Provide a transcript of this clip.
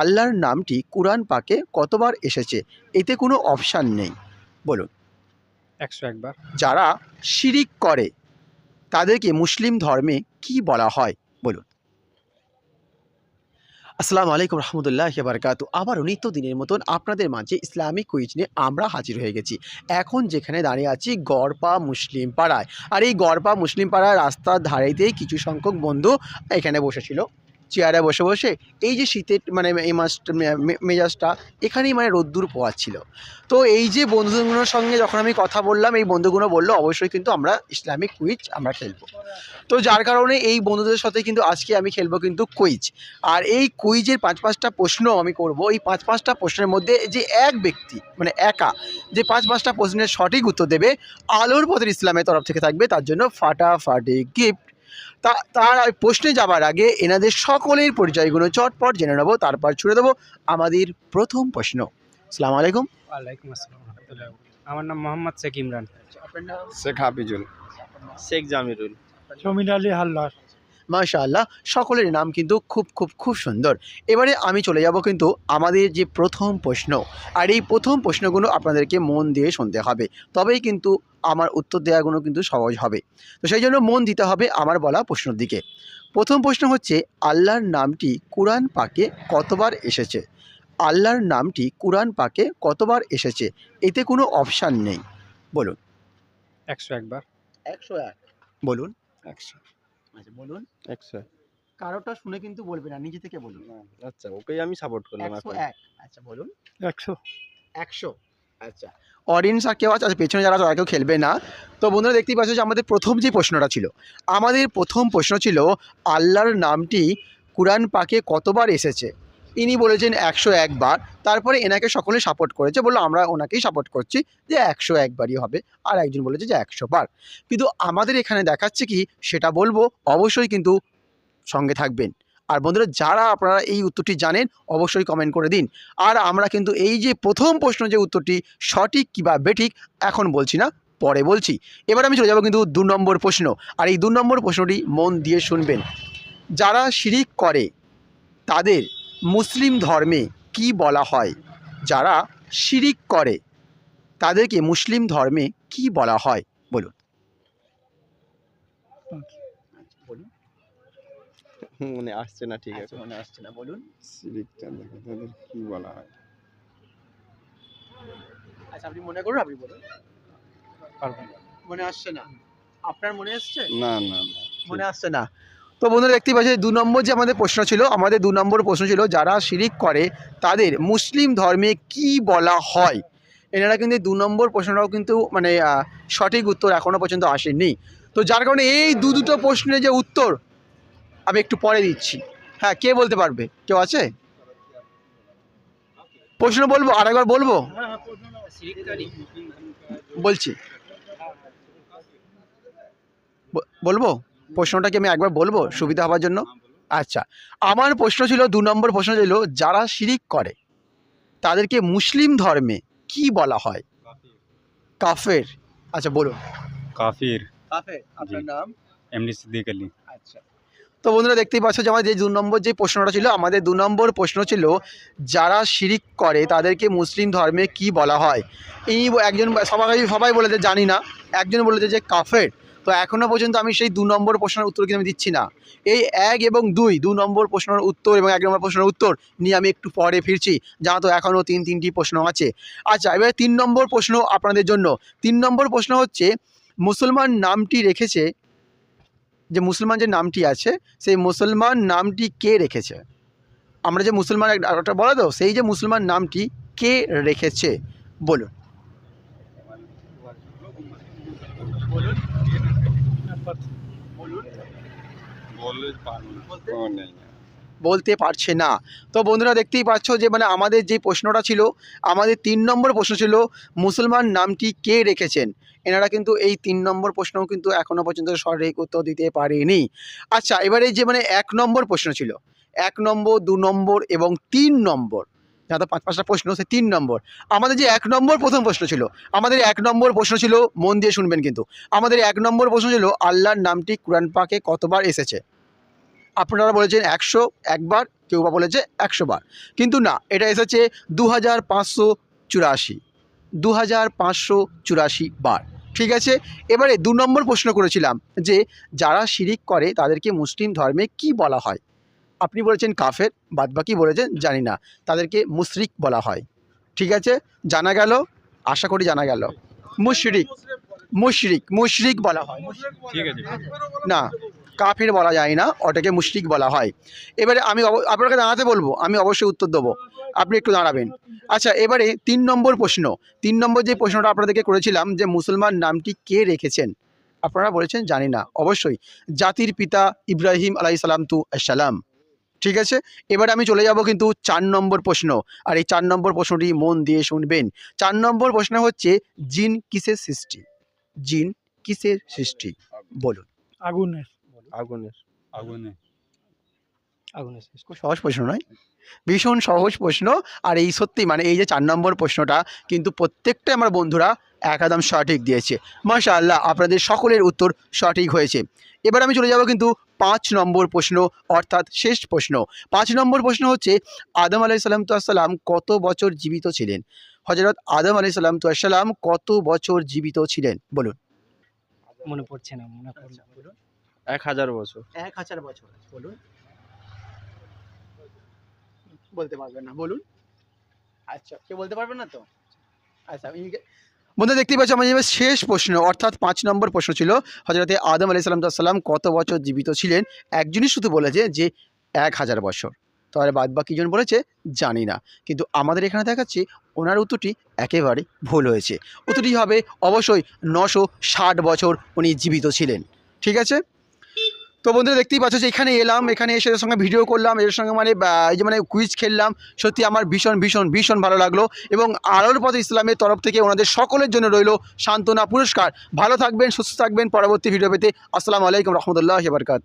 আল্লাহর নামটি কুরআন পাকে কতবার এসেছে? এতে কোনো অপশান নেই। বলুন। একশো একবার। যারা শিরিক করে তাদেরকে মুসলিম ধর্মে কি বলা হয়? বলুন। আসসালামু আলাইকুম রহমতুল্লাহ বারকাত। আবারও নিত্য দিনের মতন আপনাদের মাঝে ইসলামিক কুইজ নিয়ে আমরা হাজির হয়ে গেছি। এখন যেখানে দাঁড়িয়ে আছি গড়পা মুসলিম পাড়ায়। আর এই গড়পা মুসলিম পাড়ার রাস্তার ধারেতেই কিছু সংখ্যক বন্ধু এখানে বসেছিল। চেয়ারে বসে বসে এই যে শীতের মানে এই মাসটা, মে- মে- মেজাজটা এখানেই মানে রোদ্দুর পোয়াচ্ছিল তো এই যে বন্ধুগুলোর সঙ্গে যখন আমি কথা বললাম, এই বন্ধুগুলো বলল, অবশ্যই কিন্তু আমরা ইসলামিক কুইজ আমরা খেলব। তো যার কারণে এই বন্ধুদের সাথে কিন্তু আজকে আমি খেলব কিন্তু কুইজ। আর এই কুইজের পাঁচ, পাঁচটা প্রশ্ন আমি করব। এই পাঁচ, পাঁচটা প্রশ্নের মধ্যে যে এক ব্যক্তি মানে একা, যে পাঁচ, পাঁচটা প্রশ্নের সঠিক উত্তর দেবে, আলোর পথের ইসলামের তরফ থেকে থাকবে। তার জন্য ফাটাফাটি গিফট তা তার প্রশ্নে যাবার আগে এনাদের সকলের পরিচয়গুলো চটপট জেনে নেব তারপর ছুড়ে দেবো আমাদের প্রথম প্রশ্ন। সালাম আলাইকুম। ওয়ালাইকুম আসসালাম আমার নাম মোহাম্মদ শেখ ইমরান। শেখ হাফিজুল। শেখ জামিরুল। জমির আলী হালদার। মাশাআল্লাহ সকলের নাম কিন্তু খুব খুব খুব সুন্দর। এবারে আমি চলে যাব কিন্তু আমাদের যে প্রথম প্রশ্ন আর এই প্রথম প্রশ্নগুলো আপনাদেরকে মন দিয়ে শুনতে হবে। তবেই কিন্তু আমার উত্তর দেওয়াগুলো কিন্তু সহজ হবে। তো সেই জন্য মন দিতে হবে আমার বলা প্রশ্নের দিকে। প্রথম প্রশ্ন হচ্ছে আল্লাহর নামটি কুরআন পাকে কতবার এসেছে? আল্লাহর নামটি কুরআন পাকে কতবার এসেছে? এতে কোনো অপশান নেই। বলুন। একশো একবার। একশো এক। বলুন। একশো। আচ্ছা বলুন। একশো কারোটা শুনে কিন্তু বলবে না নিজে থেকে বলুন। আচ্ছা ওকেই আমি সাপোর্ট করলাম একশো এক। আচ্ছা বলুন। একশো। একশো। আচ্ছা অডিয়েন্স আর কেউ আছে? আচ্ছা, পেছনে যারা তারা কেউ খেলবে না। তো বন্ধুরা দেখতেই পাচ্ছ যে আমাদের প্রথম যে প্রশ্নটা ছিল আমাদের প্রথম প্রশ্ন ছিল আল্লাহর নামটি কুরআন পাকে কতবার এসেছে? ইনি বলেছেন একশো একবার, তারপরে এনাকে সকলে সাপোর্ট করেছে, বলল আমরা ওনাকেই সাপোর্ট করছি যে একশো একবারই হবে। আর একজন বলেছে যে একশো বার। কিন্তু আমাদের এখানে দেখাচ্ছে কি, সেটা বলব, অবশ্যই কিন্তু সঙ্গে থাকবেন। আর বন্ধুরা, যারা আপনারা এই উত্তরটি জানেন, অবশ্যই কমেন্ট করে দিন। আর আমরা কিন্তু এই যে প্রথম প্রশ্ন যে উত্তরটি, সঠিক কিংবা বেঠিক, এখন বলছি না, পরে বলছি। এবার আমি চলে যাব কিন্তু দু নম্বর প্রশ্ন। আর এই দু নম্বর প্রশ্নটি মন দিয়ে শুনবেন। যারা শিরিক করে, তাদের মুসলিম ধর্মে কি বলা হয়? যারা শিরিক করে তাদেরকে মুসলিম ধর্মে কি বলা হয়? বলুন। বলুন। মনে আসছে না ঠিক আছে। আচ্ছা, মনে আসছে না বলুন। দেখো তাদের কি বলা হয়? আচ্ছা আপনি মনে করুন আপনি বলুন। পারবেন মনে আসছে না। আপনার মনে আসছে না না না মনে আসছে না। তো বন্ধুরা দেখতেই পাচ্ছি দু নম্বর যে আমাদের প্রশ্ন ছিল, আমাদের দু নম্বর প্রশ্ন ছিল, যারা শিরিক করে, তাদের মুসলিম ধর্মে কি বলা হয়? এনারা কিন্তু দু নম্বর প্রশ্নটাও কিন্তু মানে সঠিক উত্তর এখনও পর্যন্ত আসেনি তো যার কারণে এই দু দুটো প্রশ্নের যে উত্তর, আমি একটু পরে দিচ্ছি। হ্যাঁ কে বলতে পারবে? কেউ আছে? প্রশ্ন বলব আর একবার বলব? বলছি। বলব? প্রশ্নটা কি আমি একবার বলব সুবিধা হওয়ার জন্য? আচ্ছা আমার প্রশ্ন ছিল দু নম্বর প্রশ্ন ছিল যারা শিরিক করে তাদেরকে মুসলিম ধর্মে কি বলা হয়? কাফের। আচ্ছা বলুন। কাফির। কাফের আপনার নাম? এমনি সিদ্দিক আলী। আচ্ছা। তো বন্ধুরা দেখতেই পাচ্ছ যে আমাদের যে দু নম্বর যে প্রশ্নটা ছিল আমাদের দু নম্বর প্রশ্ন ছিল যারা শিরিক করে তাদেরকে মুসলিম ধর্মে কি বলা হয়? এই একজন সবাই সবাই বলেছে জানি না। একজন বলেছে যে কাফের। তো এখনও পর্যন্ত আমি সেই দু নম্বর প্রশ্নের উত্তর কিন্তু আমি দিচ্ছি না। এই এক এবং দুই, দু নম্বর প্রশ্নের উত্তর এবং এক নম্বর প্রশ্নের উত্তর নিয়ে আমি একটু পরে ফিরছি যা তো এখনও তিন তিনটি প্রশ্ন আছে। আচ্ছা এবারে তিন নম্বর প্রশ্ন আপনাদের জন্য। তিন নম্বর প্রশ্ন হচ্ছে, মুসলমান নামটি রেখেছে, যে মুসলমান যে নামটি আছে, সেই মুসলমান নামটি কে রেখেছে? আমরা যে মুসলমান এক- একটা বলে তো সেই যে মুসলমান নামটি কে রেখেছে? বলুন বলে পারব নেই বলতে পারছে না। তো বন্ধুরা দেখতেই পাচ্ছ যে মানে আমাদের যে প্রশ্নটা ছিল, আমাদের তিন নম্বর প্রশ্ন ছিল, মুসলমান নামটি কে রেখেছেন? এনারা কিন্তু এই তিন নম্বর প্রশ্নও কিন্তু এখনও পর্যন্ত সঠিক উত্তর দিতে পারেনি। আচ্ছা এবারে যে মানে এক নম্বর প্রশ্ন ছিল, এক নম্বর, দু নম্বর এবং তিন নম্বর। যা তো পাঁচ পাঁচটা প্রশ্ন সে তিন নম্বর। আমাদের যে এক নম্বর প্রথম প্রশ্ন ছিল, আমাদের এক নম্বর প্রশ্ন ছিল, মন দিয়ে শুনবেন কিন্তু। আমাদের এক নম্বর প্রশ্ন ছিল, আল্লাহর নামটি কোরআন পাকে কতবার এসেছে? আপনারা বলেছেন একশো, একবার, কেউ বা বলেছে একশো বার। কিন্তু না, এটা এসেছে দু হাজার পাঁচশো চুরাশি। দু হাজার পাঁচশো চুরাশি বার। ঠিক আছে? এবারে দু নম্বর প্রশ্ন করেছিলাম যে, যারা শিরিক করে তাদেরকে মুসলিম ধর্মে কি বলা হয়? আপনি বলেছেন কাফের বাদবাকি বলেছেন জানি না। তাদেরকে মুশরিক বলা হয়। ঠিক আছে? জানা গেল? আশা করি জানা গেল। মুশরিক মুশরিক মুশরিক বলা হয়। ঠিক আছে। না কাফের বলা যায় না ওটাকে মুশরিক বলা হয়। এবারে আমি আপনাকে দাঁড়াতে বলব আমি অবশ্যই উত্তর দেবো। আপনি একটু দাঁড়াবেন। আচ্ছা এবারে তিন নম্বর প্রশ্ন। তিন নম্বর যে প্রশ্নটা আপনাদেরকে করেছিলাম যে মুসলমান নামটি কে রেখেছেন? আপনারা বলেছেন জানি না। অবশ্যই জাতির পিতা ইব্রাহিম আলাই সালাম তু সালাম। ঠিক আছে? এবার আমি চলে যাব কিন্তু চার নম্বর প্রশ্ন। আর এই চার নম্বর প্রশ্নটি মন দিয়ে শুনবেন। চার নম্বর প্রশ্ন হচ্ছে জিন কিসের সৃষ্টি? জিন কিসের সৃষ্টি? বলুন। আগুনের। আগুনের। আগুনে আগুনের খুব সহজ প্রশ্ন নয়? ভীষণ সহজ প্রশ্ন। আর এই সত্যি মানে এই যে চার নম্বর প্রশ্নটা কিন্তু প্রত্যেকটা আমার বন্ধুরা একদম সঠিক দিয়েছে। মাশা আল্লাহ আপনাদের সকলের উত্তর সঠিক হয়েছে। এবার আমি চলে যাব কিন্তু পাঁচ নম্বর প্রশ্ন অর্থাৎ শেষ প্রশ্ন। পাঁচ নম্বর প্রশ্ন হচ্ছে আদম আলাই সাল্লাম কত বছর জীবিত ছিলেন? হজরত আদম আলাই সাল্লাম কত বছর জীবিত ছিলেন? বলুন। মনে পড়ছে না মনে পড়ছে বলুন। এক হাজার বছর। এক হাজার বছর বলুন। বলতে পারবেন না বলুন। আচ্ছা কেউ বলতে পারবেন না তো? আচ্ছা বন্ধু দেখতে পাচ্ছ আমার এবার শেষ প্রশ্ন, অর্থাৎ পাঁচ নম্বর প্রশ্ন ছিল হজরতে আদম আলি সাল্লাম কত বছর জীবিত ছিলেন? একজনই শুধু বলেছে যে এক হাজার বছর। তাহলে বাদ বাকি জন বলেছে, জানি না। কিন্তু আমাদের এখানে দেখাচ্ছে, ওনার উত্তরটি একেবারে ভুল হয়েছে। উত্তরটি হবে, অবশ্যই নশো ষাট বছর উনি জীবিত ছিলেন। ঠিক আছে? তো বন্ধুরা দেখতেই পাচ্ছ যে এখানে এলাম, এখানে এসে এদের সঙ্গে ভিডিও করলাম এর সঙ্গে মানে এই যে মানে কুইজ খেললাম। সত্যি আমার ভীষণ ভীষণ ভীষণ ভালো লাগল এবং আলোর পথ ইসলামের তরফ থেকে ওনাদের সকলের জন্য রইল সান্ত্বনা পুরস্কার। ভালো থাকবেন, সুস্থ থাকবেন, পরবর্তী ভিডিও পেতে আসসালামু আলাইকুম রহমতুল্লাহ বারকাত